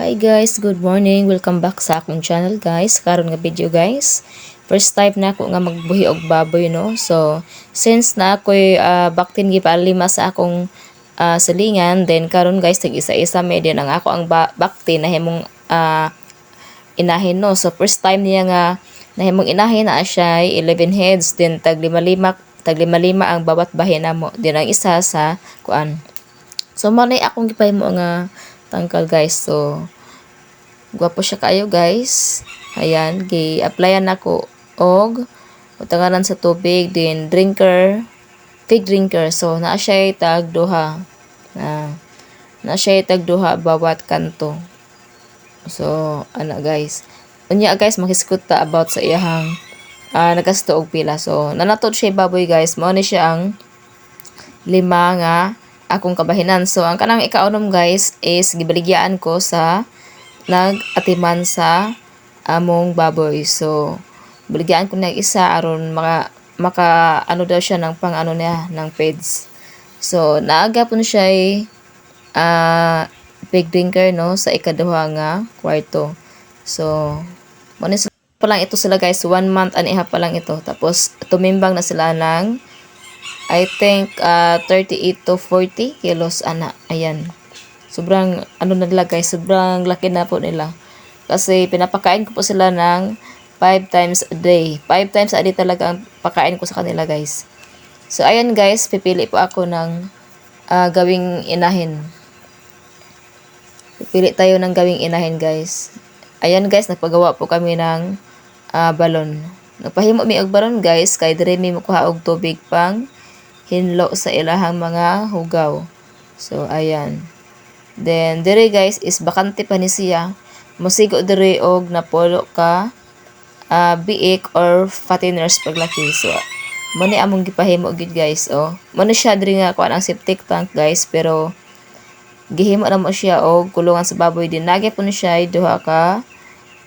Hi guys, good morning. Welcome back sa akong channel guys. Karon nga video guys. First time na ako nga magbuhi og baboy no. So, since na ako'y uh, baktin gipalima sa akong ah, silingan, then karon guys tag isa-isa may din ang ako ang ba- baktin na himong ah, inahin no. So, first time niya nga nahimong inahin na siya ay 11 heads, then tag lima-lima tag lima-lima ang bawat bahin namo. Then ang isa sa kuan. So, manay akong gipahimo nga tangkal guys. So, gwapo siya kayo guys. Ayan, gi-applyan ako. Og utanganan sa tubig din drinker. Pig drinker. So naa siya tag duha. Na na siya tag duha bawat kanto. So ana guys. Unya guys makiskut ta about sa iyahang uh, nagasto og pila. So nanatod siya baboy guys. Mao ni siya ang lima nga akong kabahinan. So, ang kanang ikaunom guys is gibaligyan ko sa nag-atiman sa among baboy. So, baligyan ko na isa aron maka, maka ano daw siya ng pang ano niya, ng peds. So, naaga po siya ay ah, big drinker no sa ikaduha nga kwarto. So, muna pa lang ito sila guys, one month and a half pa lang ito. Tapos, tumimbang na sila ng I think uh, 38 to 40 kilos ana. Ayan. Sobrang ano na sobrang laki na po nila. Kasi pinapakain ko po sila ng 5 times a day. 5 times a day talaga ang pakain ko sa kanila guys. So ayan guys, pipili po ako ng uh, gawing inahin. Pipili tayo ng gawing inahin guys. Ayan guys, nagpagawa po kami ng uh, balon. Nagpahimo mi og balon guys, kay dire mi makuha og tubig pang hinlo sa ilahang mga hugaw. So, ayan. Then, dire guys, is bakante pa ni siya. Musigo dire og napolo ka uh, biik or fatteners paglaki. So, muni among gipahimo gid guys, oh. Muni siya dire nga kuan ang septic tank guys, pero gihimo na mo siya og kulungan sa baboy din. Nagi po ni siya duha ka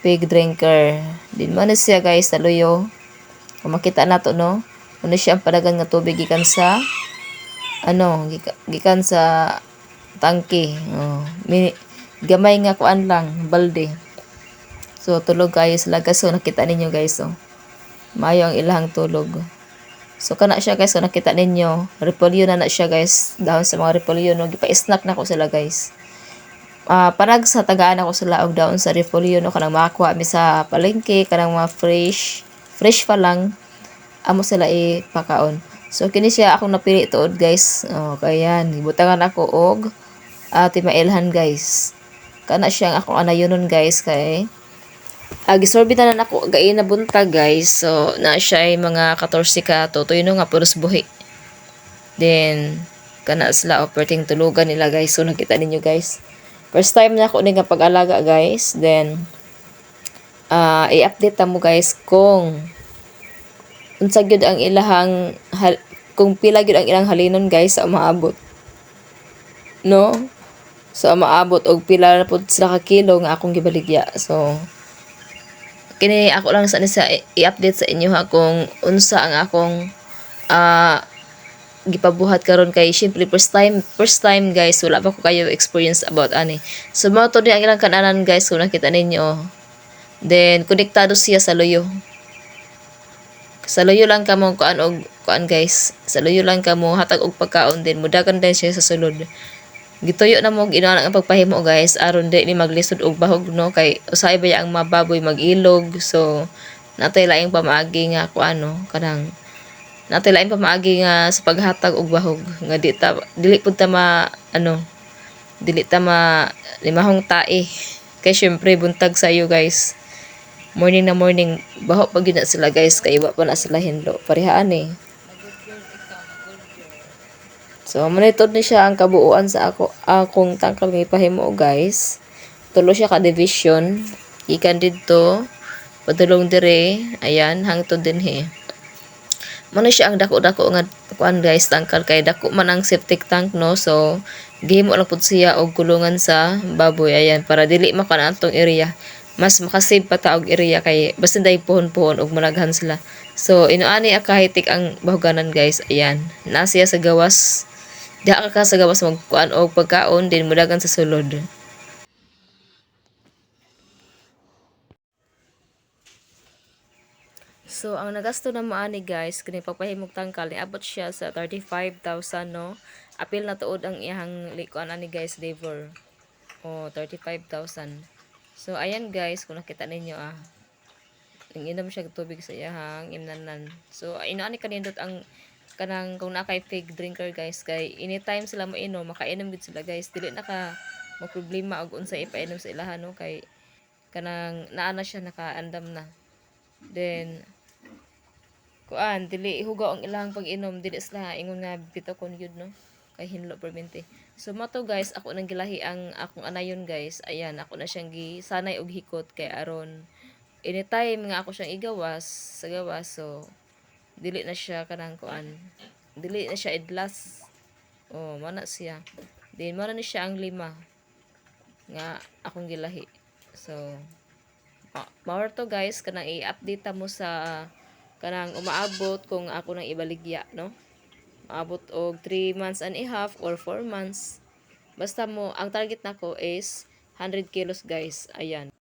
pig drinker. Din man siya guys sa luyo. Kung makita nato no, ano siya ang padagan nga tubig gikan sa ano gika- gikan sa tangke. Oh gamay nga kuan lang balde. So tulog kayo sila guys so nakita ninyo guys oh. Mayo ang ilang tulog. So kana siya guys so nakita ninyo repolyo na na siya guys dahon sa mga repolyo no. Gipa-snack na ko sila guys. Ah, parag sa tagaan ako sila og daon sa repolyo no. Kanang makakuha mi sa palengke kanang mga fresh fresh pa lang amo sila ipakaon. So kini siya akong napili tuod guys. Oh, kaya ibutangan ako og uh, timailhan guys. Kana siya akong anayonon guys kay uh, na nako gay na buntag guys. So na siya ay mga 14 ka to no nga puros buhi. Then kana sila operating tulugan nila guys. So nakita ninyo guys. First time na ako ni pag-alaga guys. Then uh, i-update mo guys kung unsa gyud ang ilahang hal, kung pila gyud ang ilang halinon guys sa maabot. No? So maabot og pila na pud sila ka kilo nga akong gibaligya. So kini ako lang sa sa i-update sa inyo ha kung unsa ang akong ah gipabuhat karon. Kay syempre first time first time guys wala pa ko kayo experience about ani. So mao to di ang ilang kananan guys kung nakita ninyo. Then konektado siya sa loyo sa loyo lang kamo kuan og kuan guys. Sa loyo lang kamo hatag og pagkaon din. Mudagan din siya sa sulod. Gituyo na mo og ina ang pagpahimo guys. Aron di ni maglisod og bahog no? Kay usay ba ang mababoy magilog? So natay laing pamaagi nga kuan no? Kanang natay laing pamaagi nga sa paghatag og bahog. Nga di ta dili pud ta ma ano dili ta ma limahong tae. Kay syempre buntag sa iyo guys morning na morning baho pag na sila guys kay iba pa na sila hinlo. Parehaan eh. So manitod ni siya ang kabuuan sa ako akong tangkal nga ipahimo guys. Tulo siya ka division. Ikan didto padulong dire. Ayan hangtod din he. Muna siya ang dako-dako nga kuan guys tangkal. Kay dako man ang septic tank no? So gihimo lang pud siya og kulungan sa baboy. Ayan para dili makan atong area mas makasave pa taog area kay basta day puhon-puhon og malaghan sila. So inuani akahitik ang bahuganan guys. Ayan, nasiya sa gawas. Diha ka sa gawas magkuan og pagkaon din mulagan sa sulod. So ang nagasto na maani guys kini pagpahimog tangkal ni abot siya sa 35,000 no. Apil na tuod ang iyang likuan ani guys labor. Oh, 35,000. So, ayan guys, kung nakita ninyo ah. Nanginom siya tubig sa iyang imnanan. So, inaani kanindot ang kanang kung na kay fake drinker guys kay anytime sila mainom makainom gid sila guys dili na ka mo problema og unsa ipainom sa ilahan no kay kanang naa na siya nakaandam na then kuan dili hugaw ang ilang pag-inom dili sila ingon nga bitaw kon yun no kay hinlo permente so mato guys ako nang gilahi ang akong anayon guys. Ayan ako na siyang gisanay og hikot kay aron anytime nga ako siyang igawas sa gawas so dili na siya kanang kuan. Dili na siya idlas. Oh mana siya. Din mana ni siya ang lima nga akong gilahi. So Mawar to guys, kanang i-update mo sa kanang umaabot kung ako nang ibaligya, no? Maabot og 3 months and a half or 4 months. Basta mo, ang target nako is 100 kilos guys. Ayan.